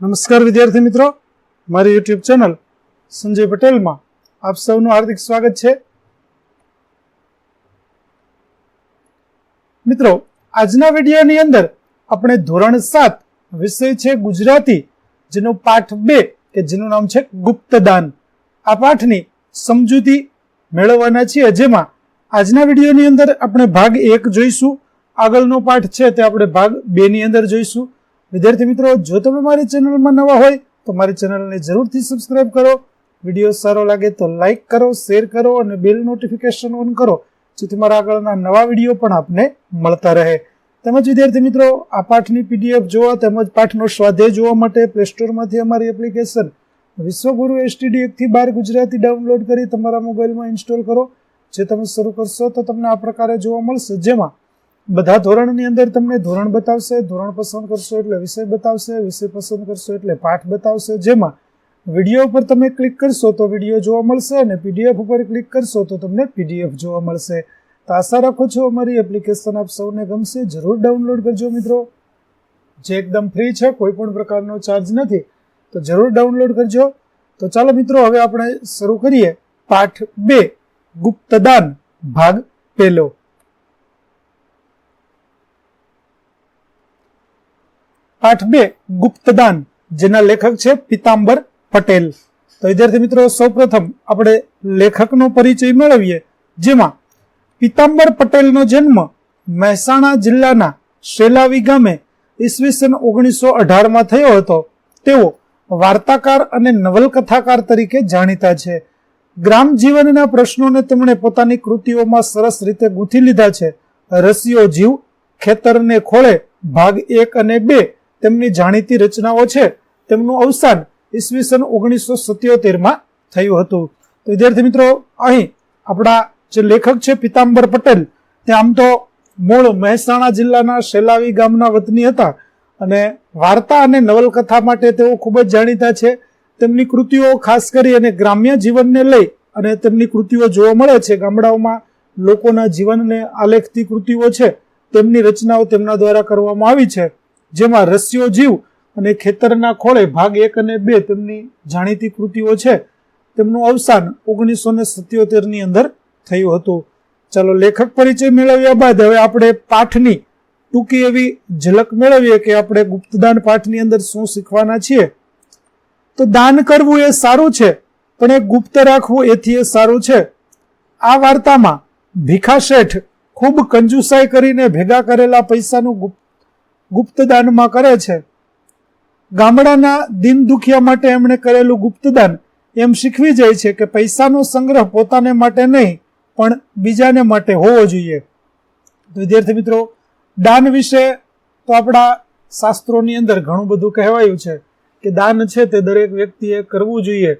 નમસ્કાર વિદ્યાર્થી મિત્રો. મારી યુટ્યુબ ચેનલ સંજય પટેલમાં આપ સૌનું હાર્દિક સ્વાગત છે. મિત્રો, આજના વિડીયોની અંદર આપણે ધોરણ સાત વિષય છે ગુજરાતી, જેનો પાઠ બે કે જેનું નામ છે ગુપ્તદાન. આ પાઠની સમજૂતી મેળવવાના છીએ. જેમાં આજના વિડીયોની અંદર આપણે ભાગ એક જોઈશું. આગળનો પાઠ છે તે આપણે ભાગ બેની અંદર જોઈશું. વિદ્યાર્થી મિત્રો, જો તમે મારી ચેનલમાં નવા હોય, તો મારી ચેનલને જરૂરથી સબસ્ક્રાઇબ કરો. વીડિયો સારો લાગે તો લાઈક કરો શેર કરો અને બેલ નોટિફિકેશન ઓન કરો, જેથી મારા આગળના નવા વીડિયો પણ આપને મળતા રહે. તેમજ વિદ્યાર્થી મિત્રો, આ પાઠની પીડીએફ જોવા તેમજ પાઠનો સ્વાધ્યાય જોવા માટે પ્લે સ્ટોરમાંથી અમારી એપ્લિકેશન વિશ્વગુરુ એસટીડી એકથી બાર ગુજરાતી ડાઉનલોડ કરી તમારા મોબાઈલમાં ઇન્સ્ટોલ કરો. જે તમે શરૂ કરશો તો તમને આ પ્રકારે જોવા મળશે. જેમાં બધા ધોરણની અંદર તમને ધોરણ બતાવશે, ધોરણ પસંદ કરશો એટલે વિષય બતાવશે, વિષય પસંદ કરશો એટલે પાઠ બતાવશે. જેમાં વીડિયો ઉપર તમે ક્લિક કરશો તો વીડિયો જોવા મળશે અને પીડીએફ ઉપર ક્લિક કરશો તો તમને પીડીએફ જોવા મળશે. તો આશા રાખું છું અમારી એપ્લિકેશન આપ સૌને ગમશે. જરૂર ડાઉનલોડ કરજો મિત્રો. જે એકદમ ફ્રી છે, કોઈ પણ પ્રકારનો ચાર્જ નથી, તો જરૂર ડાઉનલોડ કરજો. તો ચાલો મિત્રો, હવે આપણે શરૂ કરીએ. પાઠ બે, ગુપ્તદાન, ભાગ પહેલો. પાઠ બે ગુપ્તદાન, જેના લેખક છે પિતાંબર પટેલ. તો વિદ્યાર્થી મિત્રો, સૌપ્રથમ આપણે લેખકનો પરિચય મેળવીએ, જેમાં પિતાંબર પટેલનો જન્મ મહેસાણા જિલ્લાના શેલાવી ગામે ઈસવીસન ઓગણીસો અઢારમાં થયો હતો. તેઓ વાર્તાકાર અને નવલકથાકાર તરીકે જાણીતા છે. ગ્રામ જીવનના પ્રશ્નોને તેમણે પોતાની કૃતિઓમાં સરસ રીતે ગૂંથી લીધા છે. રસિયો જીવ, ખેતરને ખોળે, ભાગ એક અને બે તેમની જાણીતી રચનાઓ છે. તેમનું અવસાન ઈસવીસન ઓગણીસો સત્યોતેરમાં થયું હતું. તો વિદ્યાર્થી મિત્રો, અહીં આપણા જે લેખક છે પિતાંબર પટેલ, તે આમ તો મૂળ મહેસાણા જિલ્લાના શેલાવી ગામના વતની હતા અને વાર્તા અને નવલકથા માટે તેઓ ખૂબ જ જાણીતા છે. તેમની કૃતિઓ ખાસ કરી અને ગ્રામ્ય જીવનને લઈ અને તેમની કૃતિઓ જોવા મળે છે. ગામડાઓમાં લોકોના જીવનને આલેખતી કૃતિઓ છે. તેમની રચનાઓ તેમના દ્વારા કરવામાં આવી છે. જેમાં રસ્યો જીવ અને ખેતરના ખોળે ભાગ એક અને બે તેમની જાણીતી કૃતિઓ છે. તેમનું અવસાન ઓગણીસો ને સત્યોતેરની અંદર થયું હતું. ચાલો લેખક પરિચય મેળવ્યા બાદ હવે આપણે પાઠની ટૂંકી એવી ઝલક મેળવીએ કે આપણે ગુપ્તદાન પાઠની અંદર શું શીખવાના છીએ. તો દાન કરવું એ સારું છે, પણ એ ગુપ્ત રાખવું એથી એ સારું છે. આ વાર્તામાં ભીખા શેઠ ખૂબ કંજુસાઈ કરીને ભેગા કરેલા પૈસાનું ગુપ્ત ગુપ્તદાનમાં કરે છે. ગામડાના દિન દુખિયા માટે એમણે કરેલું ગુપ્તદાન એમ શીખવી જાય છે કે પૈસાનો સંગ્રહ પોતાને માટે નહીં, પણ બીજાને માટે હોવો જોઈએ. વિદ્યાર્થી મિત્રો, દાન વિશે તો આપણા શાસ્ત્રોની અંદર ઘણું બધું કહેવાયું છે કે દાન છે તે દરેક વ્યક્તિએ કરવું જોઈએ.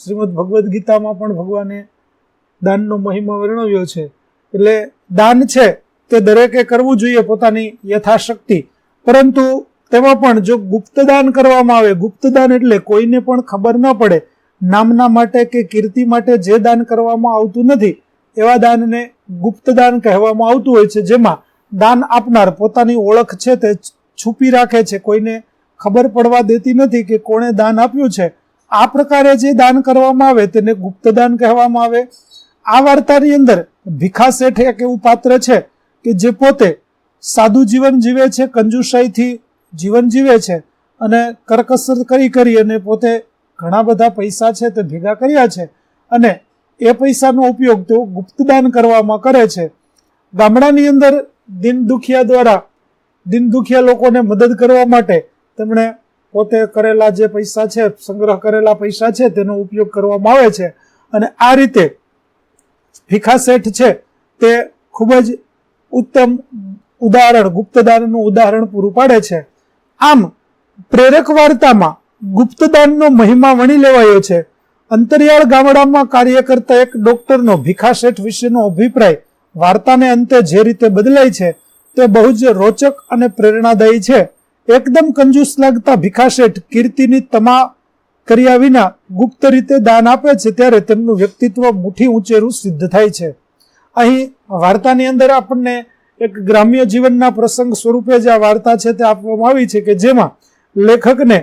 શ્રીમદ ભગવદ્ ગીતામાં પણ ભગવાને દાનનો મહિમા વર્ણવ્યો છે. એટલે દાન છે તે દરેકે કરવું જોઈએ પોતાની યથાશક્તિ. પરંતુ તેમાં પણ જો ગુપ્તદાન કરવામાં આવે, ગુપ્તદાન એટલે કોઈને પણ ખબર ન પડે, નામના માટે કે કીર્તિ માટે જે દાન કરવામાં આવતું નથી, એવા દાનને ગુપ્તદાન કહેવામાં આવતું હોય છે, જેમાં દાન આપનાર પોતાની ઓળખ છે તે છુપી રાખે છે. કોઈને ખબર પડવા દેતી નથી કે કોણે દાન આપ્યું છે. આ પ્રકારે જે દાન કરવામાં આવે તેને ગુપ્તદાન કહેવામાં આવે. આ વાર્તાની અંદર ભીખા શેઠ એક એવું પાત્ર છે કે જે પોતે સાદું જીવન જીવે છે, કંજુસાઈથી જીવન જીવે છે અને કરકસર કરી કરી અને પોતે ઘણા બધા પૈસા છે તે ભેગા કર્યા છે અને એ પૈસાનો ઉપયોગ તેઓ ગુપ્તદાન કરવામાં કરે છે. ગામડાની અંદર દિન દુખિયા દ્વારા, દિન દુખિયા લોકોને મદદ કરવા માટે તેમણે પોતે કરેલા જે પૈસા છે, સંગ્રહ કરેલા પૈસા છે તેનો ઉપયોગ કરવામાં આવે છે અને આ રીતે ભીખા શેઠ છે તે ખૂબ જ ઉત્તમ ઉદાહરણ, ગુપ્તદાનનું ઉદાહરણ પૂરું પાડે છે. આમ, પ્રેરક વાર્તામાં ગુપ્તદાનનો મહિમા વણી લેવાયો છે. અંતરિયાળ ગામડામાં કાર્ય કરતા એક ડોક્ટરનો ભીખા શેઠ વિશેનો અભિપ્રાય વાર્તાને અંતે જે રીતે બદલાય છે, તે બહુ જ રોચક અને પ્રેરણાદાયી છે. એકદમ કંજૂસ લાગતા ભીખા શેઠ કીર્તિની તમા કર્યા વિના ગુપ્ત રીતે દાન આપે છે, ત્યારે તેમનું વ્યક્તિત્વ મુઠ્ઠી ઊંચેરું સિદ્ધ થાય છે. અહીં વાર્તાની અંદર આપણને એક ગ્રામ્ય જીવનના પ્રસંગ સ્વરૂપે જે આ વાર્તા છે તે આપવામાં આવી છે કે જેમાં લેખકને,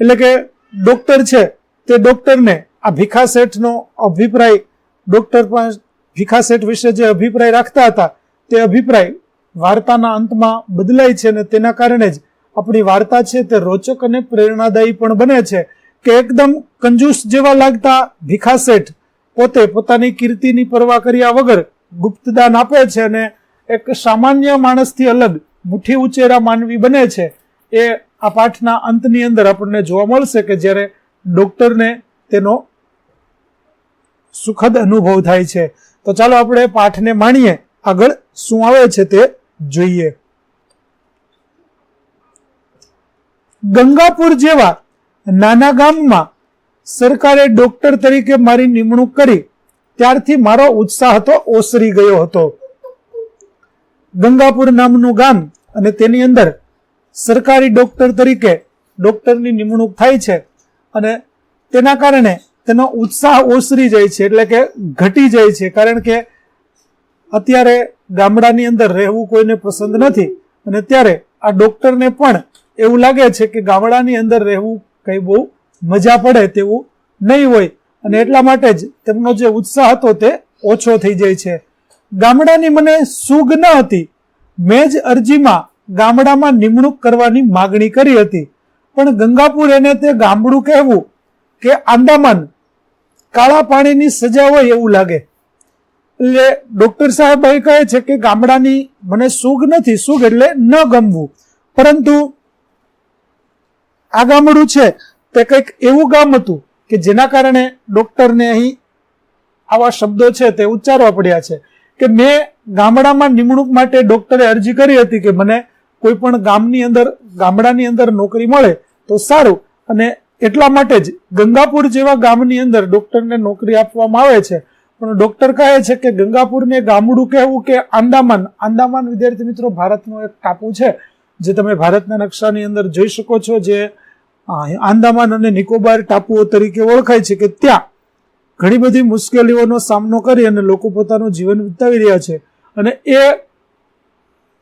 એટલે કે ડોક્ટર છે તે ડોક્ટરને આ ભીખા શેઠનો અભિપ્રાય, ડોક્ટર પણ ભીખા શેઠ વિશે જે અભિપ્રાય રાખતા હતા, તે અભિપ્રાય વાર્તાના અંતમાં બદલાય છે અને તેના કારણે જ આપણી વાર્તા છે તે રોચક અને પ્રેરણાદાયી પણ બને છે કે એકદમ કંજૂસ જેવા લાગતા ભીખા શેઠ પોતે પોતાની કીર્તિની પરવા કર્યા વગર ગુપ્તદાન આપે છે અને એક સામાન્ય માણસથી અલગ મુઠ્ઠી ઉચેરા માનવી બને છે. એ આ પાઠના અંતની અંદર આપણને જોવા મળશે કે જ્યારે ડોક્ટરને તેનો સુખદ અનુભવ થાય છે. તો ચાલો આપણે પાઠને માણીએ. આગળ શું આવે છે તે જોઈએ. ગંગાપુર જેવા નાના ગામમાં સરકારે ડોક્ટર તરીકે મારી નિમણૂક કરી. ત્યારથી મારો ઉત્સાહ હતો ઓસરી ગયો હતો. ગંગાપુર નામનું ગામ અને તેની અંદર સરકારી ડોક્ટર તરીકે ડોક્ટરની નિમણૂક થાય છે અને તેના કારણે તેનો ઉત્સાહ ઓસરી જાય છે, એટલે કે ઘટી જાય છે. કારણ કે અત્યારે ગામડાની અંદર રહેવું કોઈને પસંદ નથી અને ત્યારે આ ડોક્ટરને પણ એવું લાગે છે કે ગામડાની અંદર રહેવું કંઈ બહુ મજા પડે તેવું નહીં હોય. અને એટલા માટે જ તેમનો જે ઉત્સાહ હતો તે ઓછો થઈ જાય છે. ગામડાની મને સુગ ન હતી. મેં જ અરજીમાં ગામડામાં નિમણૂક કરવાની માગણી કરી હતી. પણ ગંગાપુર એને તે ગામડું કહેવું કે આંદામાન, કાળા પાણીની સજા હોય એવું લાગે. એટલે ડોક્ટર સાહેબ એ કહે છે કે ગામડાની મને સુગ નથી, સુગ એટલે ન ગમવું. પરંતુ આ ગામડું છે. તે કંઈક એવું ગામ હતું કે જેના કારણે ડૉક્ટરને અહીં આવા શબ્દો છે તે ઉચ્ચારવા પડ્યા છે કે મેં ગામડામાં નિમણૂક માટે ડોક્ટરે અરજી કરી હતી કે મને કોઈ પણ ગામની અંદર, ગામડાની અંદર નોકરી મળે તો સારું. અને એટલા માટે જ ગંગાપુર જેવા ગામની અંદર ડોક્ટરને નોકરી આપવામાં આવે છે. પણ ડૉક્ટર કહે છે કે ગંગાપુરને ગામડું કહેવું કે આંદામાન. આંદામાન, વિદ્યાર્થી મિત્રો, ભારતનો એક ટાપુ છે, જે તમે ભારતના નકશાની અંદર જોઈ શકો છો, જે આંદામાન અને નિકોબાર ટાપુઓ તરીકે ઓળખાય છે કે ત્યાં ઘણી બધી મુશ્કેલીઓનો સામનો કરી અને લોકો પોતાનું જીવન વિતાવી રહ્યા છે. અને એ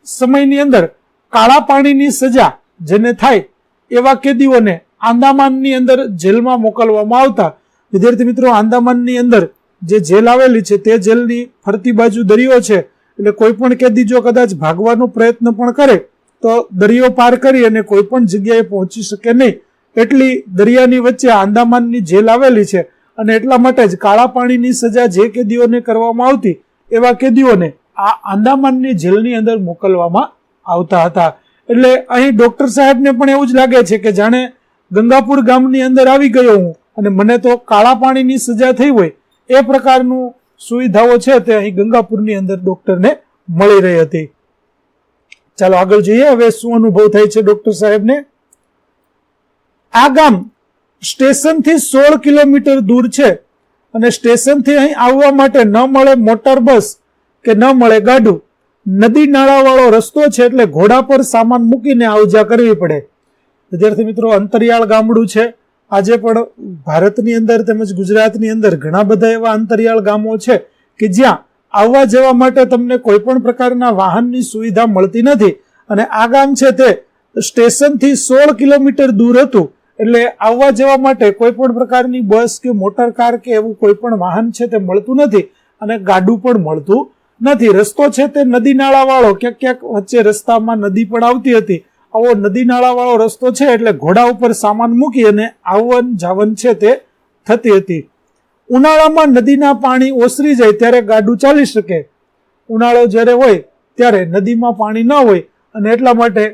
સમયની અંદર કાળા પાણીની સજા જેને થાય એવા કેદીઓને આંદામાનની અંદર જેલમાં મોકલવામાં આવતા. વિદ્યાર્થી મિત્રો, આંદામાનની અંદર જે જેલ આવેલી છે, તે જેલની ફરતી બાજુ દરિયો છે. એટલે કોઈ પણ કેદી જો કદાચ ભાગવાનો પ્રયત્ન પણ કરે, તો દરિયો પાર કરી અને કોઈ પણ જગ્યાએ પહોંચી શકે નહીં. એટલી દરિયાની વચ્ચે આંદામાનની જેલ આવેલી છે અને એટલા માટે જ કાળા પાણીની સજા જે કેદીઓને કરવામાં આવતી, એવા કેદીઓને આ આંદામાનની જેલની અંદર મોકલવામાં આવતા હતા. એટલે અહીં ડોક્ટર સાહેબને પણ એવું જ લાગે છે કે જાણે ગંગાપુર ગામની અંદર આવી ગયો હું અને મને તો કાળા પાણીની સજા થઈ હોય, એ પ્રકારનું સુવિધાઓ છે તે અહીં ગંગાપુરની અંદર ડોક્ટરને મળી રહી હતી. ચાલો આગળ જોઈએ. હવે શું અનુભવ થાય છે ડોક્ટર સાહેબને? આ ગામ સ્ટેશનથી સોળ કિલોમીટર દૂર છે અને સ્ટેશનથી અહીં આવવા માટે ન મળે મોટર બસ કે ન મળે ગાડું. નદી નાળાવાળો રસ્તો છે એટલે ઘોડા પર સામાન મૂકીને આવજા કરવી પડે. વિદ્યાર્થી મિત્રો, અંતરિયાળ ગામડું છે. આજે પણ ભારતની અંદર તેમજ ગુજરાતની અંદર ઘણા બધા એવા અંતરિયાળ ગામો છે કે જ્યાં આવવા જવા માટે તમને કોઈ પણ પ્રકારના વાહનની સુવિધા મળતી નથી. અને આ ગામ છે તે સ્ટેશનથી સોળ કિલોમીટર દૂર હતું. એટલે આવવા જવા માટે કોઈ પણ પ્રકારની બસ કે મોટર કાર કે એવું કોઈ પણ વાહન છે તે મળતું નથી અને ગાડું પણ મળતું નથી. રસ્તો છે તે નદી નાળાવાળો. ક્યાંક ક્યાંક વચ્ચે રસ્તામાં નદી પણ આવતી હતી. આવો નદી નાળાવાળો રસ્તો છે એટલે ઘોડા ઉપર સામાન મૂકી અને આવન જાવન છે તે થતી હતી. ઉનાળામાં નદીના પાણી ઓસરી જાય ત્યારે ગાડું ચાલી શકે. ઉનાળો જ્યારે હોય ત્યારે નદીમાં પાણી ન હોય અને એટલા માટે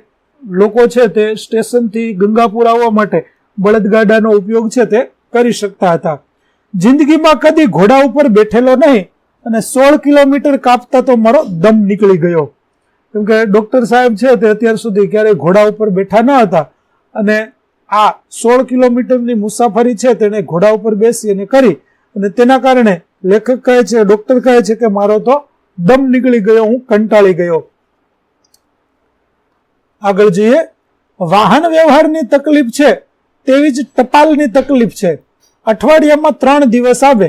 લોકો છે તે સ્ટેશનથી ગંગાપુર આવવા માટે બળદગાડાનો ઉપયોગ છે તે કરી શકતા હતા. જિંદગીમાં કદી ઘોડા ઉપર બેઠેલો નહીં અને સોળ કિલોમીટર કાપતા તો મારો દમ નીકળી ગયો. કેમ કે ડોક્ટર સાહેબ છે તે અત્યાર સુધી ક્યારેય ઘોડા ઉપર બેઠા ન હતા અને આ સોળ કિલોમીટરની મુસાફરી છે તેણે ઘોડા ઉપર બેસી અને કરી અને તેના કારણે લેખક કહે છે, ડોક્ટર કહે છે કે મારો તો દમ નીકળી ગયો, હું કંટાળી ગયો. આગળ જઈએ. વાહન વ્યવહારની તકલીફ છે. તેવી જ ટપાલની તકલીફ છે. અઠવાડિયામાં ત્રણ દિવસ આવે.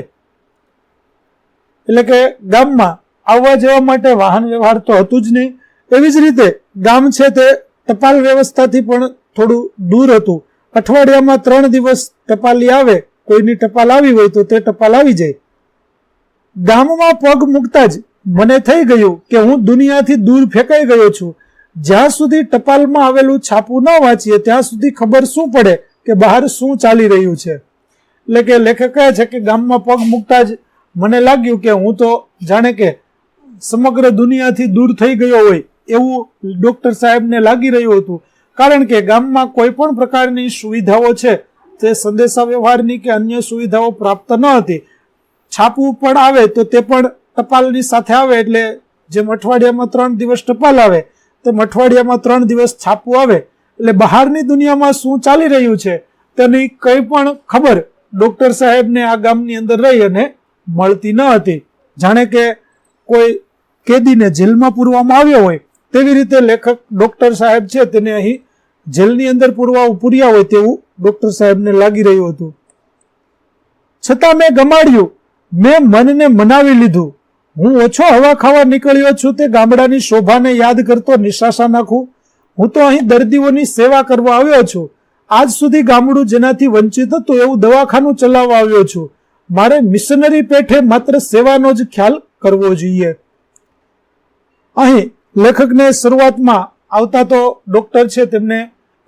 એટલે કે ગામમાં આવવા જવા માટે વાહન વ્યવહાર તો હતું જ નહીં. એવી જ રીતે ગામ છે તે ટપાલ વ્યવસ્થાથી પણ થોડું દૂર હતું. અઠવાડિયામાં ત્રણ દિવસ ટપાલી આવે, કોઈની ટપાલ આવી હોય તો તે ટપાલ આવી જાય. ગામમાં પગ મૂકતા જ મને થઈ ગયું કે હું દુનિયાથી દૂર ફેંકાઈ ગયો છું. જ્યાં સુધી ટપાલમાં આવેલું છાપું ન વાંચીએ, ત્યાં સુધી ખબર શું પડે? કે બહાર શું ચાલી રહ્યું છે? એટલે કે લેખક કહે છે કે ગામમાં પગ મૂકતા જ મને લાગ્યું કે હું તો જાણે કે સમગ્ર દુનિયાથી દૂર થઈ ગયો હોય એવું ડોક્ટર સાહેબને લાગી રહ્યું હતું. કારણ કે ગામમાં કોઈ પણ પ્રકારની સુવિધાઓ છે તે સંદેશા વ્યવહારની કે અન્ય સુવિધાઓ પ્રાપ્ત ન હતી. છાપવું પણ આવે તો તે પણ ટપાલની સાથે આવે એટલે જેમ અઠવાડિયામાં ત્રણ દિવસ ટપાલ આવે, તેમ અઠવાડિયામાં ત્રણ દિવસ છાપવું આવે. એટલે બહારની દુનિયામાં શું ચાલી રહ્યું છે તેની કંઈ પણ ખબર ડોક્ટર સાહેબને આ ગામની અંદર રહી અને મળતી ન હતી. જાણે કે કોઈ કેદીને જેલમાં પૂરવામાં આવ્યો હોય તેવી રીતે લેખક ડોક્ટર સાહેબ છે તેને અહીં જેલની અંદર પૂરવા પૂર્યા હોય તેવું ડોક્ટર સાહેબને લાગી રહ્યું હતું. છતાં મેં ગમાડ્યું, મેં મનને મનાવી લીધું. હું ઓછો હવા ખાવા નીકળ્યો છું તે ગામડાની શોભાને યાદ કરતો નિશાસા નાખું હું તો અહીં દર્દીઓની સેવા કરવા આવ્યો છું. આજ સુધી ગામડું જેનાથી વંચિત હતું એવું દવાખાનું ચલાવવા આવ્યો છું. મારે મિશનરી પેઠે માત્ર સેવાનો જ ખ્યાલ કરવો જોઈએ. અહીં લેખકને શરૂઆતમાં આવતા તો ડોક્ટર છે તેમને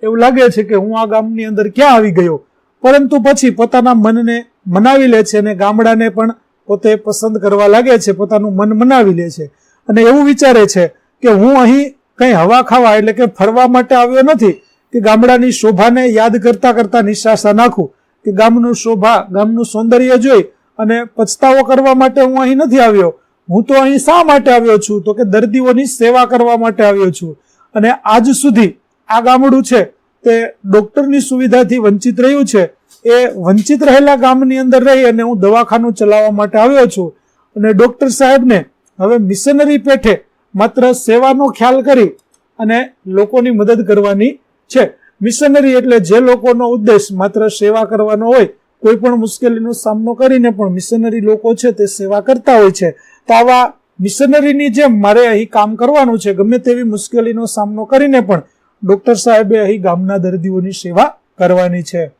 એવું લાગે છે કે હું આ ગામની અંદર ક્યાં આવી ગયો. પરંતુ પછી પોતાના મનને મનાવી લે છે અને ગામડાને પણ પોતે પસંદ કરવા લાગે છે, પોતાનું મન મનાવી લે છે. અને એવું વિચારે છે કે હું અહીં કંઈ હવા ખાવા એટલે કે ફરવા માટે આવ્યો નથી, કે ગામડાની શોભાને યાદ કરતા કરતા નિશાસા નાખું, કે ગામનું શોભા, ગામનું સૌંદર્ય જોઈ અને પછતાવો કરવા માટે હું અહીં નથી આવ્યો. હું તો અહીં શા માટે આવ્યો છું? તો કે દર્દીઓની સેવા કરવા માટે આવ્યો છું. અને આજ સુધી આ ગામડું છે, તે ડોક્ટરની સુવિધાથી વંચિત રહ્યું છે. એ વંચિત રહેલા ગામની અંદર રહી અને હું દવાખાનું ચલાવવા માટે આવ્યો છું. અને ડોક્ટર સાહેબને હવે મિશનરી પેઠે માત્ર સેવાનો ખ્યાલ કરી અને લોકોની મદદ કરવાની છે. મિશનરી એટલે જે લોકોનો ઉદ્દેશ માત્ર સેવા કરવાનો હોય, કોઈ પણ મુશ્કેલીનો સામનો કરીને પણ મિશનરી લોકો છે તે સેવા કરતા હોય છે. તો આવા મિશનરીની જેમ મારે અહીં કામ કરવાનું છે, ગમે તેવી મુશ્કેલીનો સામનો કરીને પણ ડોક્ટર સાહેબે અહીં ગામના દર્દીઓની સેવા કરવાની છે.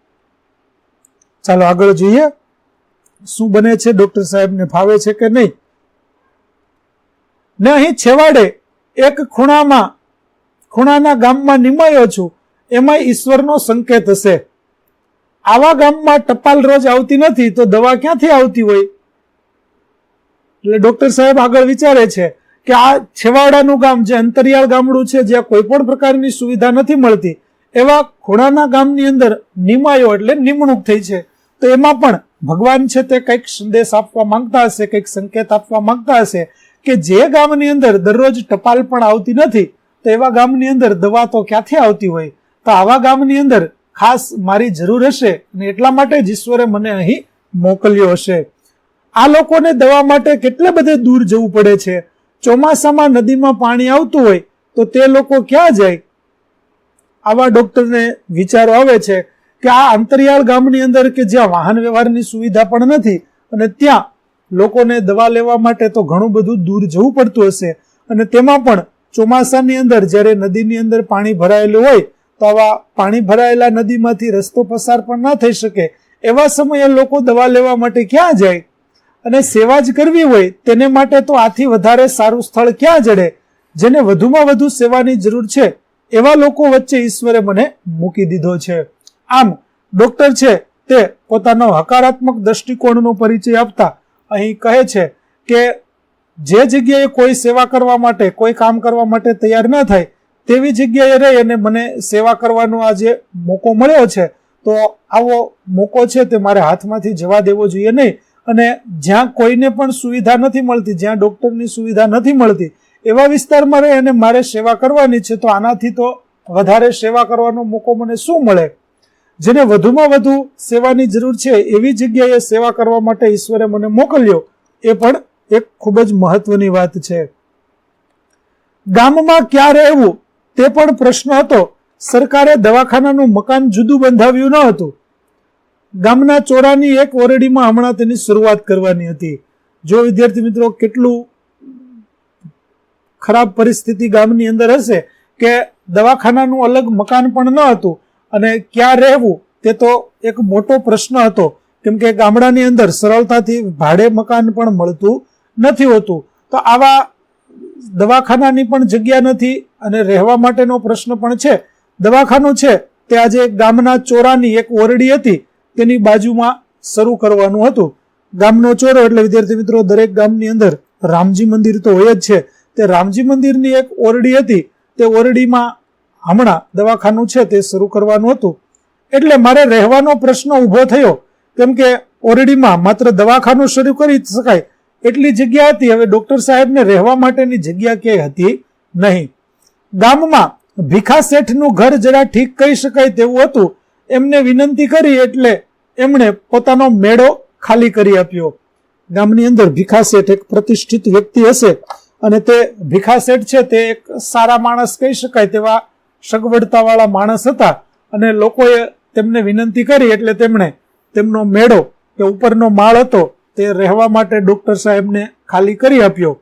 ચાલો આગળ જોઈએ. શું બને છે? ડોક્ટર સાહેબને ફાવે છે કે નહીં? ને અહીં છેવાડે એક ખૂણામાં, ખૂણાના ગામમાં નિમાયો છું. એમાં ઈશ્વરનો સંકેત હશે. આવા ગામમાં ટપાલ રોજ આવતી નથી, તો દવા ક્યાંથી આવતી હોય? એટલે ડોક્ટર સાહેબ આગળ વિચારે છે કે આ છેવાડાનું ગામ જે અંતરિયાળ ગામડું છે, જ્યાં કોઈ પણ પ્રકારની સુવિધા નથી મળતી, એવા ખૂણાના ગામની અંદર નિમાયો એટલે નિમણૂક થઈ છે. તો એમાં પણ ભગવાન છે તે કંઈક સંદેશ આપવા માંગતા હશે, કંઈક સંકેત આપવા માંગતા હશે. કે જે ગામની અંદર દરરોજ ટપાલ પણ આવતી નથી, તો એવા ગામની અંદર દવા તો ક્યાંથી આવતી હોય? તો આવા ગામની અંદર ખાસ મારી જરૂર હશે અને એટલા માટે જ ઈશ્વરે મને અહીં મોકલ્યો હશે. આ લોકોને દવા માટે કેટલે બધે દૂર જવું પડે છે? ચોમાસામાં નદીમાં પાણી આવતું હોય, તો તે લોકો ક્યાં જાય? આવા ડોક્ટરને વિચારો આવે છે કે આ અંતરિયાળ ગામની અંદર કે જ્યાં વાહન વ્યવહારની સુવિધા પણ નથી, અને ત્યાં લોકોને દવા લેવા માટે તો ઘણું બધું દૂર જવું પડતું હશે. અને તેમાં પણ ચોમાસાની અંદર જ્યારે નદીની અંદર પાણી ભરાયેલું હોય, તો આવા પાણી ભરાયેલા નદીમાંથી રસ્તો પસાર પણ ના થઈ શકે. એવા સમયે લોકો દવા લેવા માટે ક્યાં જાય? અને સેવા જ કરવી હોય, તેને માટે તો આથી વધારે સારું સ્થળ ક્યાં જડે? જેને વધુમાં વધુ સેવાની જરૂર છે, એવા લોકો વચ્ચે ઈશ્વરે મને મૂકી દીધો છે. આમ, ડોક્ટર છે તે પોતાનો હકારાત્મક દ્રષ્ટિકોણનો પરિચય આપતા અહીં કહે છે કે જે જગ્યાએ કોઈ સેવા કરવા માટે, કોઈ કામ કરવા માટે તૈયાર ન થાય, તેવી જગ્યાએ રહી અને મને સેવા કરવાનો આ જે મોકો મળ્યો છે, તો આવો મોકો છે તે મારે હાથમાંથી જવા દેવો જોઈએ નહીં. અને જ્યાં કોઈને પણ સુવિધા નથી મળતી, જ્યાં ડૉક્ટરની સુવિધા નથી મળતી, એવા વિસ્તારમાં રહી અને મારે સેવા કરવાની છે, તો આનાથી તો વધારે સેવા કરવાનો મોકો મને શું મળે? જેને વધુમાં વધુ સેવાની જરૂર છે એવી જગ્યાએ સેવા કરવા માટે ઈશ્વરે મને મોકલ્યો, એ પણ એક ખૂબ જ મહત્વની વાત છે. ગામમાં ક્યાં રહેવું? તે પણ પ્રશ્ન હતો. સરકારે દવાખાનાનું મકાન જુદું બંધાવ્યું ન હતું. ગામના ચોરાની એક ઓરડીમાં હમણાં તેની શરૂઆત કરવાની હતી. જો વિદ્યાર્થી મિત્રો, કેટલું ખરાબ પરિસ્થિતિ ગામની અંદર હશે કે દવાખાનાનું અલગ મકાન પણ ન હતું અને ક્યાં રહેવું તે તો એક મોટો પ્રશ્ન હતો. કેમ કે ગામડાની અંદર સરળતાથી ભાડે મકાન પણ મળતું નથી હોતું. તો આવા દવાખાનાની પણ જગ્યા નથી અને રહેવા માટેનો પ્રશ્ન પણ છે. દવાખાનું છે, તે આજે ગામના ચોરાની એક ઓરડી હતી, તેની બાજુમાં શરૂ કરવાનું હતું. ગામનો ચોરો એટલે, વિદ્યાર્થી મિત્રો, દરેક ગામની અંદર રામજી મંદિર તો હોય જ છે. તે રામજી મંદિરની એક ઓરડી હતી. તે ઓરડીમાં હમણાં દવાખાનું છે તે શરૂ કરવાનું હતું. એટલે મારે રહેવાનો પ્રશ્ન ઊભો થયો. કેમ કે ઓરડીમાં માત્ર દવાખાનું શરૂ કરી શકાય એટલી જગ્યા હતી. હવે ડોક્ટર સાહેબને રહેવા માટેની જગ્યા ક્યાંય હતી નહીં. ગામમાં ભીખા શેઠનું ઘર જરા ઠીક કહી શકાય તેવું હતું. એમને વિનંતી કરી એટલે એમણે પોતાનો મેળો ખાલી કરી આપ્યો. ગામની અંદર ભીખા શેઠ એક પ્રતિષ્ઠિત વ્યક્તિ હશે અને તે ભીખા શેઠ છે તે એક સારા માણસ કહી શકાય તેવા સગવડતાવાળા માણસ હતા અને લોકોએ તેમને વિનંતી કરી એટલે તેમણે તેમનો મેળો કે ઉપરનો માળ હતો તે રહેવા માટે ડૉક્ટર સાહેબને ખાલી કરી આપ્યો.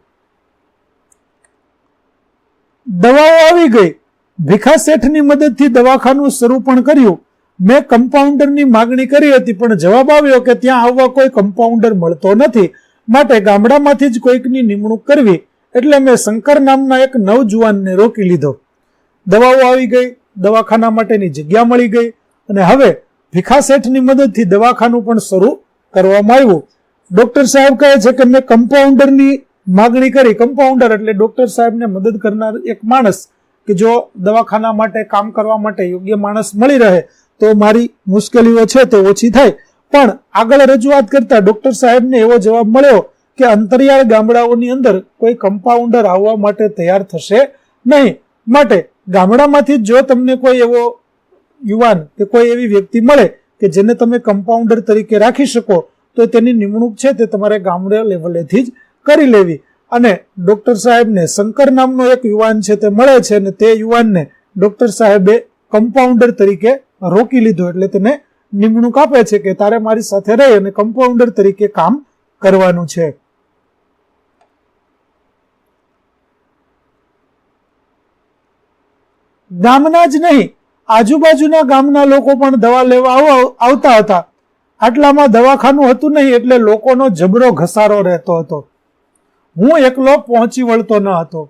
દવાઓ આવી ગઈ. ભીખા શેઠની મદદથી દવાખાનું શરૂ પણ કર્યું. મેં કમ્પાઉન્ડરની માગણી કરી હતી પણ જવાબ આવ્યો કે ત્યાં આવવા કોઈ કમ્પાઉન્ડર મળતો નથી. માટે ગામડામાંથી જ કોઈકની નિમણૂક કરવી. એટલે મેં શંકર નામના એક નવજુવાનને રોકી લીધો. દવાઓ આવી ગઈ, દવાખાના માટેની જગ્યા મળી ગઈ અને હવે ભીખા શેઠની મદદથી દવાખાનું પણ શરૂ કરવામાં આવ્યું. ડોક્ટર સાહેબ કહે છે કે મેં કમ્પાઉન્ડરની માગણી કરી. કમ્પાઉન્ડર એટલે ડોક્ટર સાહેબને મદદ કરનાર એક માણસ કે જો દવાખાના માટે કામ કરવા માટે યોગ્ય માણસ મળી રહે તો મારી મુશ્કેલીઓ છે તે ઓછી થાય. પણ આગળ રજૂઆત કરતા ડોક્ટર સાહેબને એવો જવાબ મળ્યો કે અંતરિયાળ ગામડાઓની અંદર કોઈ કમ્પાઉન્ડર આવવા માટે તૈયાર થશે નહીં. માટે ગામડામાંથી જો તમને કોઈ એવો યુવાન કે કોઈ એવી વ્યક્તિ મળે કે જેને તમે કમ્પાઉન્ડર તરીકે રાખી શકો, તો તેની નિમણૂક છે તે તમારે ગામડા લેવલેથી જ કરી લેવી. અને ડોક્ટર સાહેબને શંકર નામનો એક યુવાન છે તે મળે છે અને તે યુવાનને ડોક્ટર સાહેબે કમ્પાઉન્ડર તરીકે રોકી લીધો એટલે તેને નિમણૂક આપે છે કે તારે મારી સાથે રહી અને કમ્પાઉન્ડર તરીકે કામ કરવાનું છે. ગામના જ નહીં, આજુબાજુના ગામના લોકો પણ દવા લેવા આવતા હતા. આટલામાં દવાખાનું હતું નહીં એટલે લોકોનો જબરો ઘસારો રહેતો હતો. હું એકલો પહોંચી વળતો ન હતો.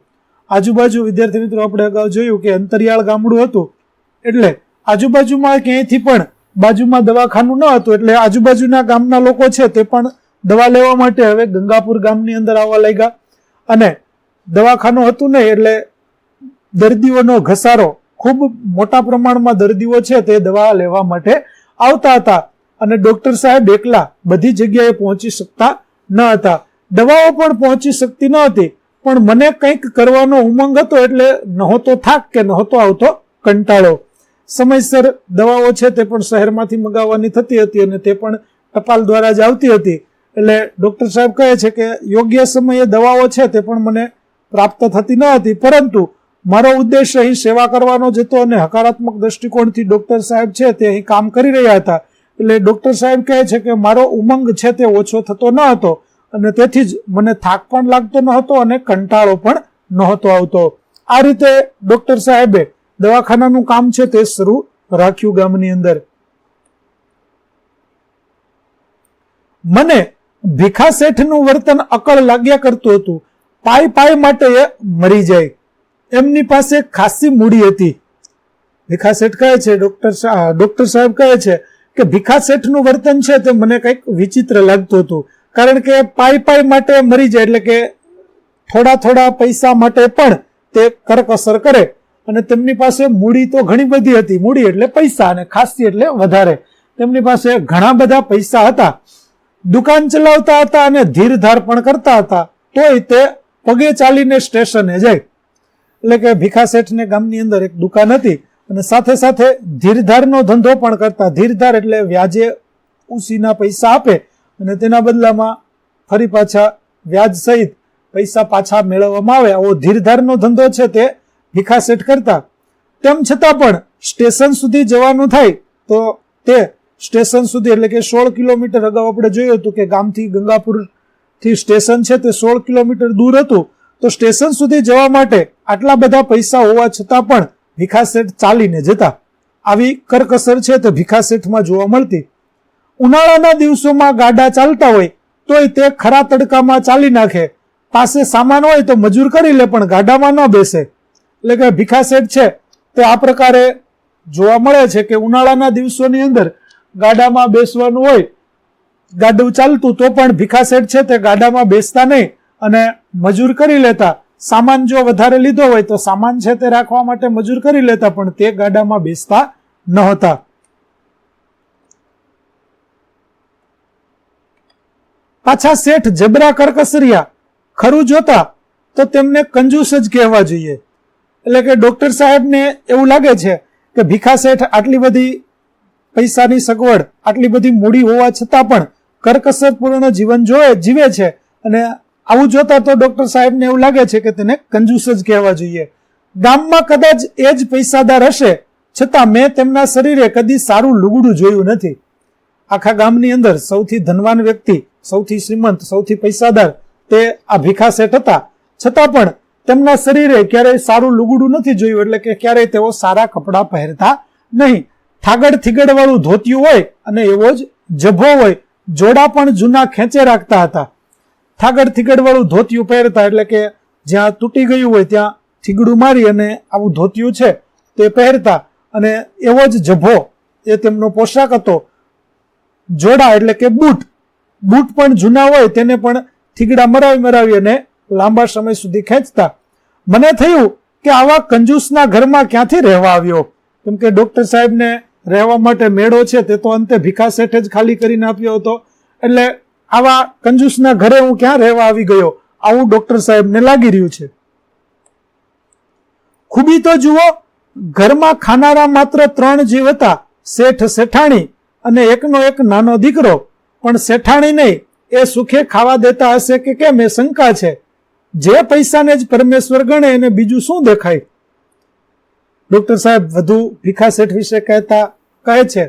આજુબાજુ વિદ્યાર્થી મિત્રો, આપણે અગાઉ જોયું કે અંતરિયાળ ગામડું હતું. એટલે આજુબાજુમાં ક્યાંયથી પણ બાજુમાં દવાખાનું ન હતું, એટલે આજુબાજુના ગામના લોકો છે તે પણ દવા લેવા માટે હવે ગંગાપુર ગામની અંદર આવવા લાગ્યા. અને દવાખાનું હતું નહીં એટલે દર્દીઓનો ઘસારો ખૂબ મોટા પ્રમાણમાં દર્દીઓ છે તે દવા લેવા માટે આવતા હતા અને ડોક્ટર સાહેબ એકલા બધી જગ્યાએ પહોંચી શકતા ન હતા. દવાઓ પણ પહોંચી શકતી ન હતી, પણ મને કંઈક કરવાનો ઉમંગ હતો એટલે નહોતો થાક કે નહોતો આવતો કંટાળો. સમયસર દવાઓ છે તે પણ શહેરમાંથી મગાવવાની થતી હતી અને તે પણ ટપાલ દ્વારા જ આવતી હતી. એટલે ડૉક્ટર સાહેબ કહે છે કે યોગ્ય સમયે દવાઓ છે તે પણ મને પ્રાપ્ત થતી ન હતી, પરંતુ મારો ઉદ્દેશ અહીં સેવા કરવાનો જ હતો અને હકારાત્મક દ્રષ્ટિકોણથી ડોક્ટર સાહેબ છે તે અહીં કામ કરી રહ્યા હતા. એટલે ડોક્ટર સાહેબ કહે છે કે મારો ઉમંગ છે તે ઓછો થતો ન હતો અને તેથી જ મને થાક પણ લાગતો ન હતો અને કંટાળો પણ નહોતો આવતો. આ રીતે ડોક્ટર સાહેબે દવાખાનાનું કામ છે તે શરૂ રાખ્યું ગામની અંદર. મને ભીખા શેઠનું વર્તન અકળ લાગ્યા કરતું હતું. પાય પાય માટે એ મરી જાય. એમની પાસે ખાસી મૂડી હતી. ભીખા શેઠ કહે છે ડોક્ટર ડોક્ટર સાહેબ કહે છે કે ભીખા શેઠનું વર્તન છે તે મને કંઈક વિચિત્ર લાગતું હતું. કારણ કે પાઈ પાઈ માટે મરી જાય એટલે કે થોડા થોડા પૈસા માટે પણ તે કરકસર કરે. અને તેમની પાસે મૂડી તો ઘણી બધી હતી. મૂડી એટલે પૈસા અને ખાસી એટલે વધારે. તેમની પાસે ઘણા બધા પૈસા હતા. દુકાન ચલાવતા હતા અને ધીરધાર પણ કરતા હતા. તોય તે પગે ચાલીને સ્ટેશને જાય. એટલે કે ભીખા શેઠને ગામની અંદર એક દુકાન હતી અને સાથે સાથે ધીરધારનો ધંધો પણ કરતા. ધીરધાર એટલે વ્યાજે ઉસીના પૈસા આપે અને તેના બદલામાં ફરી પાછા વ્યાજ સહિત પૈસા પાછા મેળવવામાં આવે. આવો ધીરધારનો ધંધો છે તે ભીખા શેઠ કરતા. તેમ છતાં પણ સ્ટેશન સુધી જવાનું થાય તો તે સ્ટેશન સુધી એટલે કે સોળ કિલોમીટર અગાઉ આપણે જોયું હતું કે ગામથી ગંગાપુરથી સ્ટેશન છે તે સોળ કિલોમીટર દૂર હતું. તો સ્ટેશન સુધી જવા માટે આટલા બધા પૈસા હોવા છતાં પણ ભીખા શેઠ ચાલીને જતા. આવી કરકસર છે તે ભીખા શેઠમાં જોવા મળતી. ઉનાળાના દિવસોમાં ગાડા ચાલતા હોય તોય તે ખરા તડકામાં ચાલી નાખે. પાસે સામાન હોય તો મજૂર કરી લે પણ ગાડામાં ન બેસે. એટલે કે ભીખા શેઠ છે તે આ પ્રકારે જોવા મળે છે કે ઉનાળાના દિવસોની અંદર ગાડામાં બેસવાનું હોય, ગાડું ચાલતું તો પણ ભીખા શેઠ છે તે ગાડામાં બેસતા નહીં. અને મજૂર કરી લેતા. સામાન જો વધારે લીધો હોય તો સામાન છે તે રાખવા માટે મજૂર કરી લેતા, પણ તે ગાડામાં બેસતા નહોતા. પાછા શેઠ જબરા કરકસરિયા ખરું જોતા તો તેમને કંજૂસ જ કહેવા જોઈએ. એટલે કે ડોક્ટર સાહેબને એવું લાગે છે કે ભીખા શેઠ આટલી બધી પૈસાની સગવડ, આટલી બધી મૂડી હોવા છતાં પણ કરકસરપૂર્ણ જીવન જોવે, જીવે છે અને આવું જોતા તો ડોક્ટર સાહેબને એવું લાગે છે કે તેને કંજૂસ જ કહેવા જોઈએ. ગામમાં કદાચ એ જ પૈસાદાર હશે, છતાં મેં તેમના શરીરે કદી સારું લુગડું જોયું નથી. આખા ગામની અંદર સૌથી ધનવાન વ્યક્તિ, સૌથી શ્રીમંત, સૌથી પૈસાદાર તે આ ભીખા શેઠ હતા. છતાં પણ તેમના શરીરે ક્યારેય સારું લુગડું નથી જોયું, એટલે કે ક્યારેય તેઓ સારા કપડાં પહેરતા નહીં. થાગડ થીગડ વાળું ધોતિયું હોય અને એવો જ જભો હોય, જોડા પણ જૂના ખેંચે રાખતા હતા. થાગડ થીગડ વાળું ધોતિયું પહેરતા એટલે કે જ્યાં તૂટી ગયું હોય ત્યાં થીગડું મારી અને આવું ધોતિયું છે તે પહેરતા અને એવો જ જભો એ તેમનો પોશાક હતો. જોડા એટલે કે બૂટ. બૂટ પણ જૂના હોય તેને પણ થીગડા મરાવી મરાવી અને લાંબા સમય સુધી ખેંચતા. મને થયું કે આવા કંજૂસના ઘરમાં ક્યાંથી રહેવા આવ્યો? કેમ કે ડોક્ટર સાહેબને રહેવા માટે મેળો છે તે તો અંતે ભીખા શેઠે જ ખાલી કરીને આપ્યો હતો. એટલે આવા કંજૂસના ઘરે હું ક્યાં રહેવા આવી ગયો? આવું ડોક્ટર સાહેબને લાગી રહ્યું છે. ખૂબી તો જુઓ, ઘરમાં ખાનારા માત્ર ત્રણ જીવ હતા, શેઠ શેઠાણી અને એકનો એક નાનો દીકરો. પણ શેઠાણી નહીં, એ સુખે ખાવા દેતા હશે કે કેમ એ શંકા છે. જે પૈસાને જ પરમેશ્વર ગણે એને બીજું શું દેખાય? ડોક્ટર સાહેબ વધુ ભીખા શેઠ વિશે કહેતા કહે છે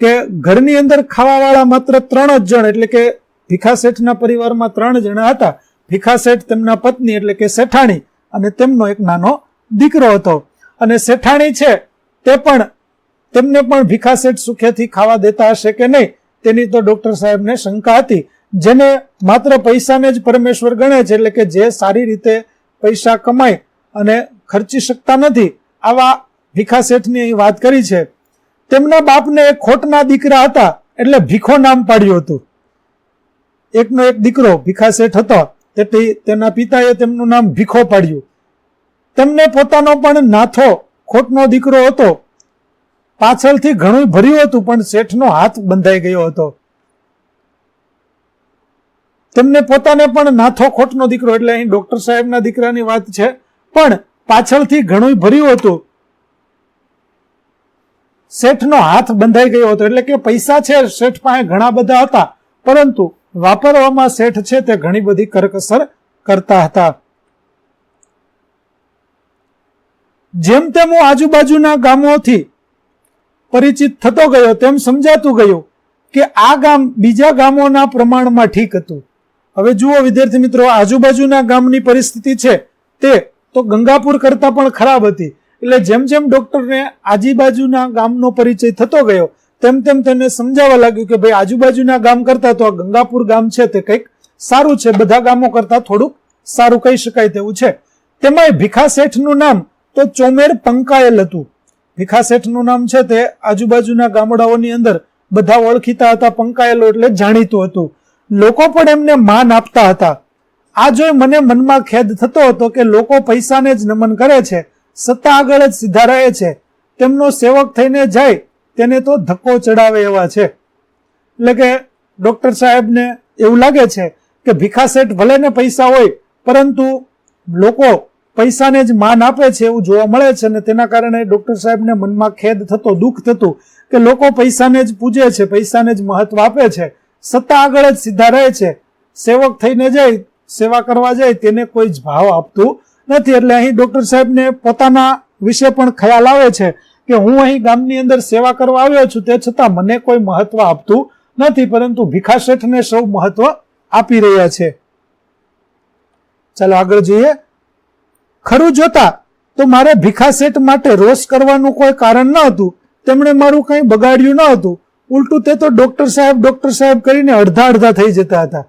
કે ઘરની અંદર ખાવાવાળા માત્ર ત્રણ જ જણ, એટલે કે ભીખા શેઠના પરિવારમાં ત્રણ જણા હતા. ભીખા શેઠ તેમના પત્ની એટલે કે શેઠાણી અને તેમનો એક નાનો દીકરો હતો. અને શેઠાણી છે તે પણ તેમને પણ ભીખા શેઠ સુખેથી ખાવા દેતા હશે કે નહીં તેની તો ડોક્ટર સાહેબને શંકા હતી. જેને માત્ર પૈસાને જ પરમેશ્વર ગણે છે એટલે કે જે સારી રીતે પૈસા કમાય અને ખર્ચી શકતા નથી, આવા ભીખા શેઠની અહીં વાત કરી છે. તેમના બાપને ખોટના દીકરા હતા એટલે ભીખો નામ પાડ્યું હતું. એકનો એક દીકરો ભીખા શેઠ હતો, તેથી તેના પિતાએ તેમનું નામ ભીખો પાડ્યું. તેમને પોતાનો પણ નાથો ખોટનો દીકરો હતો. પાછળથી ઘણું ભર્યું હતું, પણ શેઠનો હાથ બંધાઈ ગયો હતો. તેમને પોતાને પણ નાથો ખોટનો દીકરો, એટલે અહીં ડોક્ટર સાહેબના દીકરાની વાત છે, પણ પાછળથી ઘણું ભર્યું હતું. શેઠનો હાથ બંધાઈ ગયો હતો, એટલે કે પૈસા છે, શેઠ પાસે ઘણા બધા હતા, પરંતુ વાપરવામાં શેઠ છે તે ઘણી બધી કરકસર કરતા હતા. જેમ તેમ હું આજુબાજુના ગામોથી પરિચિત થતો ગયો, તેમ સમજાતું ગયું કે આ ગામ બીજા ગામોના પ્રમાણમાં ઠીક હતું. હવે જુઓ વિદ્યાર્થી મિત્રો, આજુબાજુના ગામની પરિસ્થિતિ છે તે તો ગંગાપુર કરતા પણ ખરાબ હતી. એટલે જેમ જેમ ડોક્ટરને આજુબાજુના ગામનો પરિચય થતો ગયો તેમ તેમ તેને સમજાવવા લાગ્યું કે ભાઈ આજુબાજુના ગામ કરતા તો આ ગંગાપુર ગામ છે તે કંઈક સારું છે. બધા ગામો કરતા થોડુંક સારું કહી શકાય તેવું છે. તેમાંય ભીખા શેઠનું નામ તો ચોમેર પંકાયેલ હતું. ભીખા શેઠનું નામ છે તે આજુબાજુના ગામડાઓની અંદર બધા ઓળખીતા હતા, પંકાયેલો એટલે જાણીતું હતું. લોકો પણ એમને માન આપતા હતા. આ જોઈ મને મનમાં ખેદ થતો હતો કે લોકો પૈસાને જ નમન કરે છે. સત્તા આગળ જ સીધા રહે છે. તેમનો સેવક થઈને જાય તેને તો ધક્કો ચડાવે એવા છે. એટલે કે ડોક્ટર સાહેબને એવું લાગે છે કે ભીખા શેઠ ભલે ને પૈસા હોય, પરંતુ લોકો પૈસાને જ માન આપે છે એવું જોવા મળે છે અને તેના કારણે ડોક્ટર સાહેબને મનમાં ખેદ થતો, દુઃખ થતું કે લોકો પૈસાને જ પૂજે છે, પૈસાને જ મહત્વ આપે છે. સત્તા આગળ જ સીધા રહે છે. સેવક થઈને જાય, સેવા કરવા જાય, તેને કોઈ જ ભાવ આપતું નથી. એટલે અહીં ડોક્ટર સાહેબને પોતાના વિશે પણ ખ્યાલ આવે છે. કે હું અહીં ગામની અંદર સેવા કરવા આવ્યો છું તે છતાં મને કોઈ મહત્વ આપતું નથી, પરંતુ ભીખા શેઠને સૌ મહત્વ આપી રહ્યા છે. ચાલો આગળ જોઈએ. ખરું જોતા તો મારે ભીખા શેઠ માટે રોષ કરવાનું કોઈ કારણ ન હતું. તેમણે મારું કંઈ બગાડ્યું ન હતું. ઉલટું તે તો ડોક્ટર સાહેબ ડોક્ટર સાહેબ કરીને અડધા અડધા થઈ જતા હતા.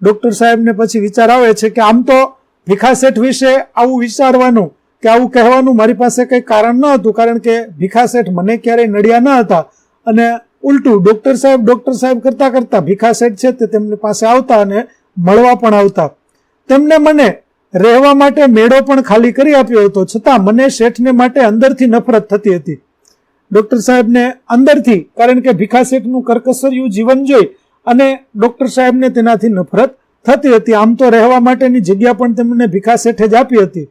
ડોક્ટર સાહેબને પછી વિચાર આવે છે કે આમ તો ભીખા શેઠ વિશે આવું વિચારવાનું કે આવું કહેવાનું મારી પાસે કંઈ કારણ ન હતું, કારણ કે ભીખા શેઠ મને ક્યારેય નડ્યા ન હતા. અને ઉલટું, ડૉક્ટર સાહેબ ડૉક્ટર સાહેબ કરતા કરતા ભીખા શેઠ છે તે તેમની પાસે આવતા અને મળવા પણ આવતા. તેમને મને રહેવા માટે મેળો પણ ખાલી કરી આપ્યો હતો, છતાં મને શેઠને માટે અંદરથી નફરત થતી હતી. ડૉક્ટર સાહેબને અંદરથી, કારણ કે ભીખા શેઠનું કરકસર્યું જીવન જોઈ અને ડૉક્ટર સાહેબને તેનાથી નફરત થતી હતી. આમ તો રહેવા માટેની જગ્યા પણ તેમને ભીખા શેઠે જ આપી હતી.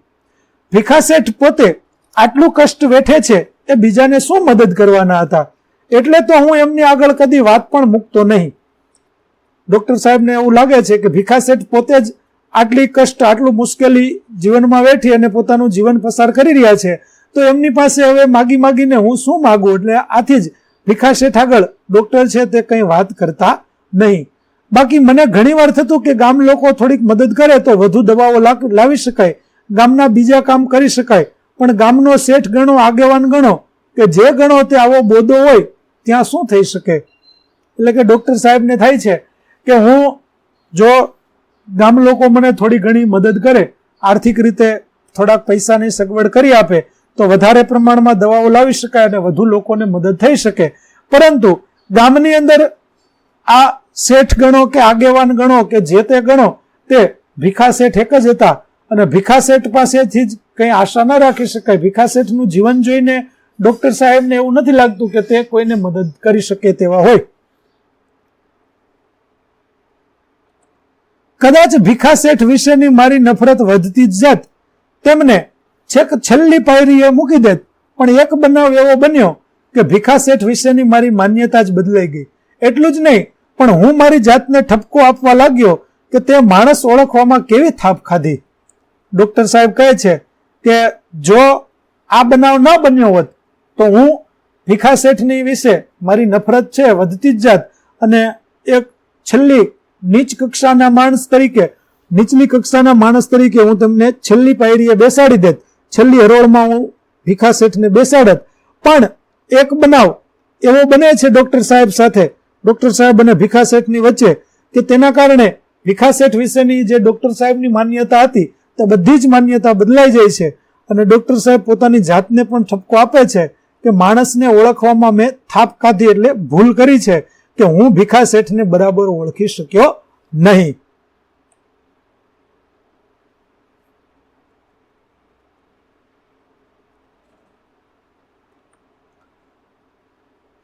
ભીખા શેઠ પોતે આટલું કષ્ટ વેઠે છે એ બીજાને શું મદદ કરવાના હતા? એટલે તો હું એમની આગળ કદી વાત પણ મૂકતો નહીં. ડૉક્ટર સાહેબને એવું લાગે છે કે ભીખા શેઠ પોતે જ આટલી કષ્ટ, આટલું મુશ્કેલી જીવનમાં વેઠી અને પોતાનું જીવન પસાર કરી રહ્યા છે. તો એમની પાસે હવે માગી માગીને હું શું માગું? એટલે આથી જ ભીખા શેઠ આગળ ડૉક્ટર છે તે કંઈ વાત કરતા નહીં. બાકી મને ઘણીવાર થતું કે ગામ લોકો થોડીક મદદ કરે તો વધુ દવાઓ લાવી શકાય. ગામના બીજા કામ કરી શકાય. પણ ગામનો શેઠ ગણો, આગેવાન ગણો, કે જે ગણો તે આવો બોદો હોય, ત્યાં શું થઈ શકે? એટલે કે ડોક્ટર સાહેબને થાય છે કે હું જો ગામ લોકો મને થોડી ઘણી મદદ કરે, આર્થિક રીતે થોડાક પૈસાની સગવડ કરી આપે, તો વધારે પ્રમાણમાં દવાઓ લાવી શકાય અને વધુ લોકોને મદદ થઈ શકે. પરંતુ ગામની અંદર આ શેઠ ગણો કે આગેવાન ગણો કે જે તે ગણો, તે ભીખા શેઠ એક જ હતા. અને ભીખા શેઠ પાસેથી જ કંઈ આશા ન રાખી શકાય. ભીખા શેઠનું જીવન જોઈને ડોક્ટર સાહેબને એવું નથી લાગતું કે તે કોઈને મદદ કરી શકે તેવા હોય. કદાચ ભીખા શેઠ વિશેની મારી નફરત વધતી જ જાત. તેમને છેક છેલ્લી પાયરીએ મૂકી દેત. પણ એક બનાવ એવો બન્યો કે ભીખા શેઠ વિશેની મારી માન્યતા જ બદલાઈ ગઈ. એટલું જ નહીં, પણ હું મારી જાતને ઠપકો આપવા લાગ્યો કે તે માણસ ઓળખવામાં કેવી થાપ ખાધી. ડોક્ટર સાહેબ કહે છે કે જો આ બનાવ ન બન્યો હોત, તો હું ભીખા શેઠની વિશે મારી નફરત છે વધતી જ જાત અને એક છેલ્લી નીચ કક્ષાના માણસ તરીકે, નીચલી કક્ષાના માણસ તરીકે હું તમને છેલ્લી પાયરીએ બેસાડી દેત, છેલ્લી હરોળમાં હું ભીખા શેઠને બેસાડત. પણ એક બનાવ એવો બને છે ડોક્ટર સાહેબ સાથે. ડોક્ટર સાહેબ અને ભીખા શેઠની વચ્ચે કે તેના કારણે ભીખા શેઠ વિશેની જે ડોક્ટર સાહેબની માન્યતા હતી તે બધી જ માન્યતા બદલાઈ જાય છે. અને ડૉક્ટર સાહેબ પોતાની જાતને પણ ઠપકો આપે છે કે માણસને ઓળખવામાં મેં થાપ કાઢી એટલે ભૂલ કરી છે કે હું ભીખા શેઠને બરાબર ઓળખી શક્યો નહીં.